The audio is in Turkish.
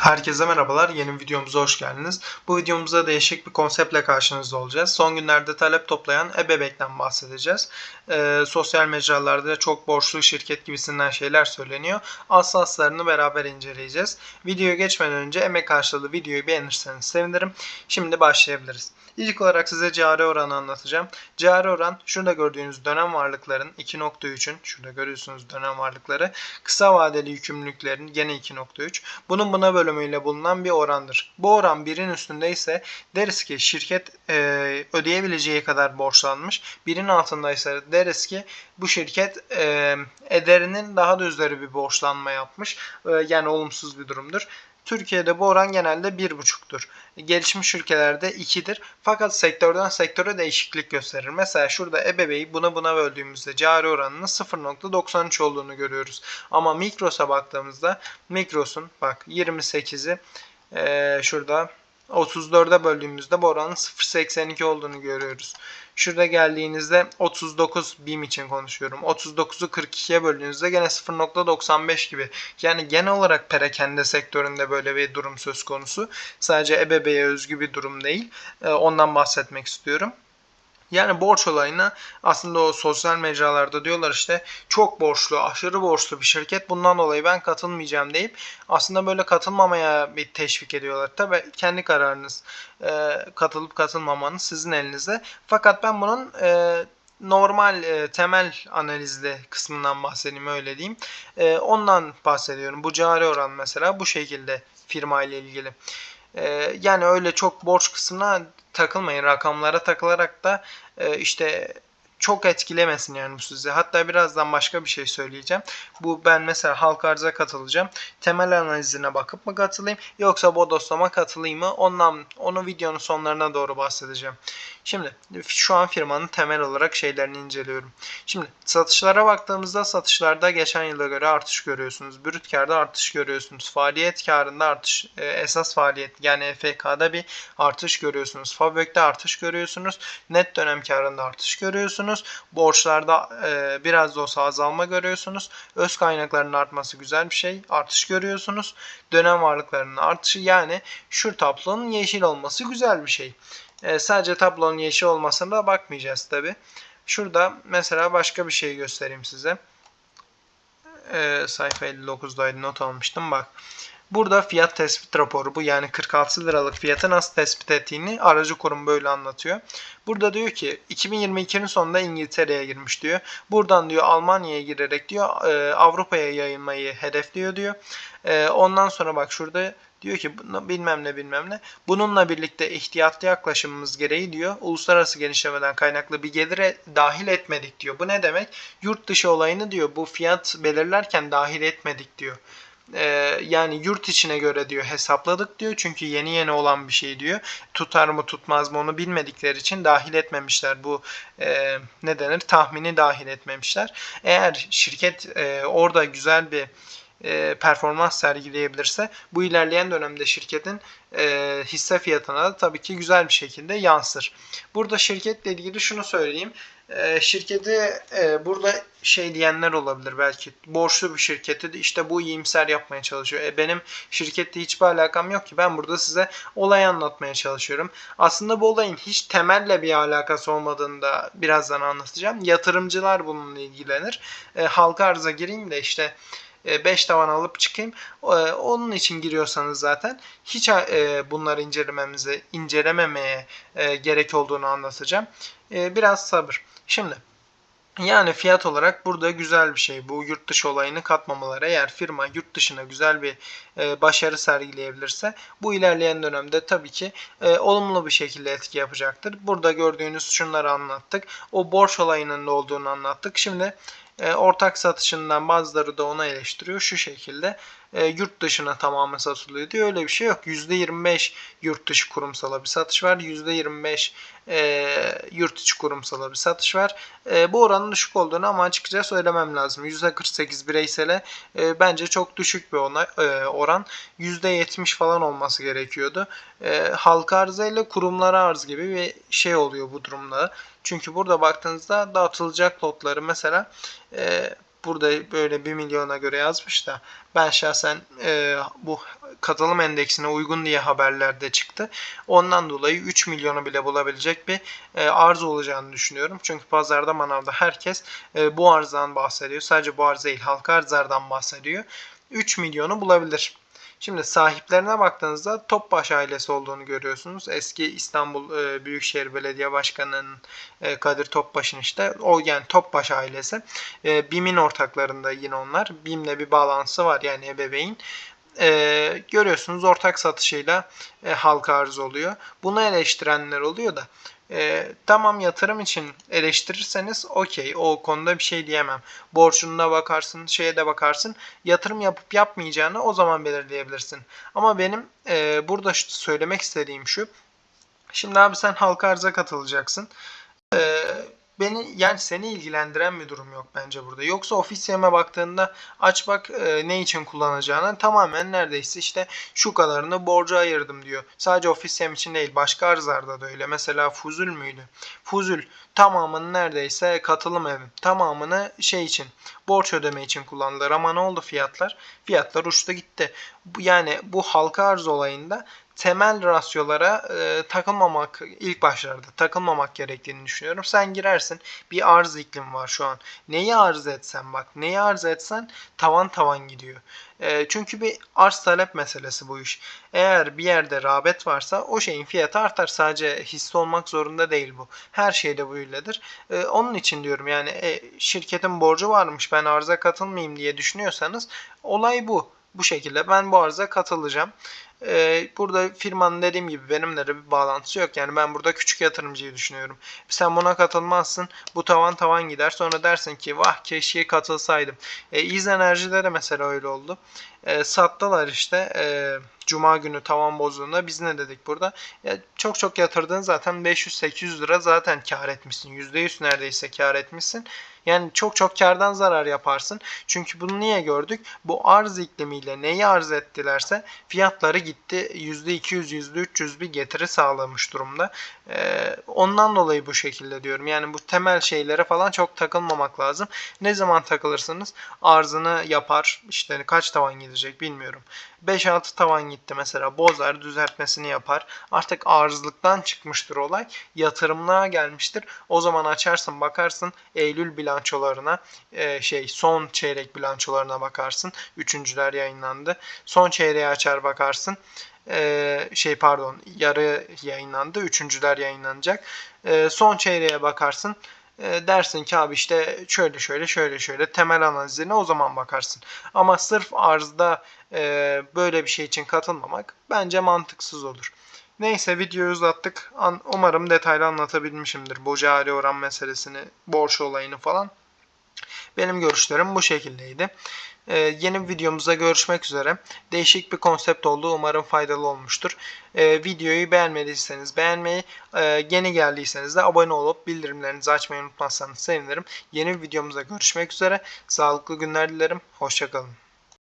Herkese merhabalar. Yeni videomuza hoş geldiniz. Bu videomuzda değişik bir konseptle karşınızda olacağız. Son günlerde talep toplayan ebebekten bahsedeceğiz. Ee, sosyal mecralarda çok borçlu şirket gibisinden şeyler söyleniyor. Aslı beraber inceleyeceğiz. Videoya geçmeden önce emek karşılığı videoyu beğenirseniz sevinirim. Şimdi başlayabiliriz. İlk olarak size cari oranı anlatacağım. Cari oran şurada gördüğünüz dönem varlıkların 2.3'ün şurada görüyorsunuz dönem varlıkları kısa vadeli yükümlülüklerin gene 2.3 bunun buna bölümüyle bulunan bir orandır. Bu oran birin üstünde ise deriz ki şirket e, ödeyebileceği kadar borçlanmış. Birin altında ise deriz ki bu şirket e, ederinin daha da üzeri bir borçlanma yapmış. E, yani olumsuz bir durumdur. Türkiye'de bu oran genelde 1,5'tur. Gelişmiş ülkelerde 2'dir. Fakat sektörden sektöre değişiklik gösterir. Mesela şurada ebeveyi buna buna böldüğümüzde cari oranının 0.93 olduğunu görüyoruz. Ama Mikros'a baktığımızda Mikros'un bak 28'i ee, şurada 34'e böldüğümüzde bu oranın 0.82 olduğunu görüyoruz. Şurada geldiğinizde 39 BİM için konuşuyorum. 39'u 42'ye böldüğünüzde gene 0.95 gibi. Yani genel olarak perakende sektöründe böyle bir durum söz konusu. Sadece EBB'ye özgü bir durum değil. Ee, ondan bahsetmek istiyorum. Yani borç olayına aslında o sosyal mecralarda diyorlar işte çok borçlu, aşırı borçlu bir şirket. Bundan dolayı ben katılmayacağım deyip aslında böyle katılmamaya bir teşvik ediyorlar. Tabi kendi kararınız e, katılıp katılmamanız sizin elinizde. Fakat ben bunun e, normal e, temel analizli kısmından bahsedeyim öyle diyeyim. E, ondan bahsediyorum. Bu cari oran mesela bu şekilde firma ile ilgili. E, yani öyle çok borç kısmına takılmayın. Rakamlara takılarak da e, işte çok etkilemesin yani bu sizi. Hatta birazdan başka bir şey söyleyeceğim. Bu ben mesela halk arıza katılacağım. Temel analizine bakıp mı katılayım yoksa bodoslama katılayım mı? Ondan onu videonun sonlarına doğru bahsedeceğim. Şimdi şu an firmanın temel olarak şeylerini inceliyorum. Şimdi satışlara baktığımızda satışlarda geçen yıla göre artış görüyorsunuz. Brüt karda artış görüyorsunuz. Faaliyet karında artış e, esas faaliyet yani FK'da bir artış görüyorsunuz. Fabök'te artış görüyorsunuz. Net dönem karında artış görüyorsunuz. Borçlarda e, biraz da olsa azalma görüyorsunuz. Öz kaynakların artması güzel bir şey. Artış görüyorsunuz. Dönem varlıklarının artışı yani şu tablonun yeşil olması güzel bir şey. E, sadece tablonun yeşil olmasına bakmayacağız tabi. Şurada mesela başka bir şey göstereyim size. E, sayfa 59'daydı not almıştım bak. Burada fiyat tespit raporu bu yani 46 liralık fiyatı nasıl tespit ettiğini aracı kurum böyle anlatıyor. Burada diyor ki 2022'nin sonunda İngiltere'ye girmiş diyor. Buradan diyor Almanya'ya girerek diyor e, Avrupa'ya yayılmayı hedefliyor diyor. E, ondan sonra bak şurada Diyor ki bilmem ne bilmem ne. Bununla birlikte ihtiyatlı yaklaşımımız gereği diyor uluslararası genişlemeden kaynaklı bir gelire dahil etmedik diyor. Bu ne demek? Yurt dışı olayını diyor bu fiyat belirlerken dahil etmedik diyor. Ee, yani yurt içine göre diyor hesapladık diyor. Çünkü yeni yeni olan bir şey diyor. Tutar mı tutmaz mı onu bilmedikleri için dahil etmemişler. Bu e, ne denir? Tahmini dahil etmemişler. Eğer şirket e, orada güzel bir e, performans sergileyebilirse bu ilerleyen dönemde şirketin e, hisse fiyatına da tabii ki güzel bir şekilde yansır. Burada şirketle ilgili şunu söyleyeyim. E, şirketi burada şey diyenler olabilir belki borçlu bir şirketi işte bu iyimser yapmaya çalışıyor. E, benim şirkette hiçbir alakam yok ki ben burada size olay anlatmaya çalışıyorum. Aslında bu olayın hiç temelle bir alakası olmadığını da birazdan anlatacağım. Yatırımcılar bununla ilgilenir. E, halka arıza gireyim de işte 5 e, tavan alıp çıkayım. E, onun için giriyorsanız zaten hiç e, bunları incelememize, incelememeye gerek olduğunu anlatacağım. Biraz sabır. Şimdi yani fiyat olarak burada güzel bir şey. Bu yurt dışı olayını katmamaları. Eğer firma yurt dışına güzel bir e, başarı sergileyebilirse bu ilerleyen dönemde tabii ki e, olumlu bir şekilde etki yapacaktır. Burada gördüğünüz şunları anlattık. O borç olayının ne olduğunu anlattık. Şimdi ortak satışından bazıları da onu eleştiriyor. Şu şekilde e, yurt dışına tamamen satılıyor diyor. Öyle bir şey yok. %25 yurt dışı kurumsala bir satış var. %25 e, yurt içi kurumsala bir satış var. E, bu oranın düşük olduğunu ama açıkça söylemem lazım. %48 bireysele e, bence çok düşük bir ona, e, oran. %70 falan olması gerekiyordu. E, halka arıza ile kurumlara arz gibi bir şey oluyor bu durumda. Çünkü burada baktığınızda dağıtılacak lotları mesela e, burada böyle 1 milyona göre yazmış da ben şahsen e, bu katılım endeksine uygun diye haberlerde çıktı. Ondan dolayı 3 milyonu bile bulabilecek bir e, arz olacağını düşünüyorum. Çünkü pazarda manavda herkes e, bu arzdan bahsediyor. Sadece bu arz değil halka arzlardan bahsediyor. 3 milyonu bulabilir. Şimdi sahiplerine baktığınızda Topbaş ailesi olduğunu görüyorsunuz. Eski İstanbul e, Büyükşehir Belediye Başkanı'nın e, Kadir Topbaş'ın işte o yani Topbaş ailesi. E, BİM'in ortaklarında yine onlar. BİM'le bir bağlantısı var yani ebeveyn. E, görüyorsunuz ortak satışıyla e, halka arz oluyor. Bunu eleştirenler oluyor da e, tamam yatırım için eleştirirseniz okey o konuda bir şey diyemem. Borcuna bakarsın, şeye de bakarsın. Yatırım yapıp yapmayacağını o zaman belirleyebilirsin. Ama benim e, burada söylemek istediğim şu. Şimdi abi sen halka arza katılacaksın. E, beni yani seni ilgilendiren bir durum yok bence burada. Yoksa ofis yeme baktığında aç bak e, ne için kullanacağını tamamen neredeyse işte şu kadarını borca ayırdım diyor. Sadece ofis yem için değil başka arzlarda da öyle. Mesela Fuzul müydü? Fuzul tamamını neredeyse katılım evi. Tamamını şey için borç ödeme için kullandılar ama ne oldu fiyatlar? Fiyatlar uçtu gitti. Yani bu halka arz olayında temel rasyolara e, takılmamak ilk başlarda takılmamak gerektiğini düşünüyorum. Sen girersin bir arz iklim var şu an. Neyi arz etsen bak neyi arz etsen tavan tavan gidiyor. E, çünkü bir arz talep meselesi bu iş. Eğer bir yerde rağbet varsa o şeyin fiyatı artar. Sadece hisse olmak zorunda değil bu. Her şeyde bu öyledir. E, onun için diyorum yani e, şirketin borcu varmış ben arza katılmayayım diye düşünüyorsanız olay bu. Bu şekilde ben bu arıza katılacağım. Ee, burada firmanın dediğim gibi benimle de bir bağlantısı yok. Yani ben burada küçük yatırımcıyı düşünüyorum. Sen buna katılmazsın. Bu tavan tavan gider. Sonra dersin ki vah keşke katılsaydım. E, İz Enerji'de de mesela öyle oldu. E, sattılar işte. E, Cuma günü tavan bozduğunda biz ne dedik burada? Ya çok çok yatırdığın zaten 500-800 lira zaten kar etmişsin. %100 neredeyse kar etmişsin. Yani çok çok kardan zarar yaparsın. Çünkü bunu niye gördük? Bu arz iklimiyle neyi arz ettilerse fiyatları gitti. %200, %300 bir getiri sağlamış durumda. Ee, ondan dolayı bu şekilde diyorum. Yani bu temel şeylere falan çok takılmamak lazım. Ne zaman takılırsınız? Arzını yapar. İşte kaç tavan gidecek bilmiyorum. 5-6 tavan gitti mesela. Bozar düzeltmesini yapar. Artık arzlıktan çıkmıştır olay. Yatırımlığa gelmiştir. O zaman açarsın bakarsın Eylül bilançolarına e, şey son çeyrek bilançolarına bakarsın. Üçüncüler yayınlandı. Son çeyreği açar bakarsın. E, şey pardon yarı yayınlandı. Üçüncüler yayınlanacak. E, son çeyreğe bakarsın e, dersin ki abi işte şöyle şöyle şöyle şöyle temel analizlerine o zaman bakarsın. Ama sırf arzda e, böyle bir şey için katılmamak bence mantıksız olur. Neyse videoyu uzattık. An- Umarım detaylı anlatabilmişimdir. Bu cari oran meselesini, borç olayını falan. Benim görüşlerim bu şekildeydi. Ee, yeni bir videomuzda görüşmek üzere. Değişik bir konsept oldu. Umarım faydalı olmuştur. Ee, videoyu beğenmediyseniz beğenmeyi, e, yeni geldiyseniz de abone olup bildirimlerinizi açmayı unutmazsanız sevinirim. Yeni bir videomuzda görüşmek üzere. Sağlıklı günler dilerim. Hoşçakalın.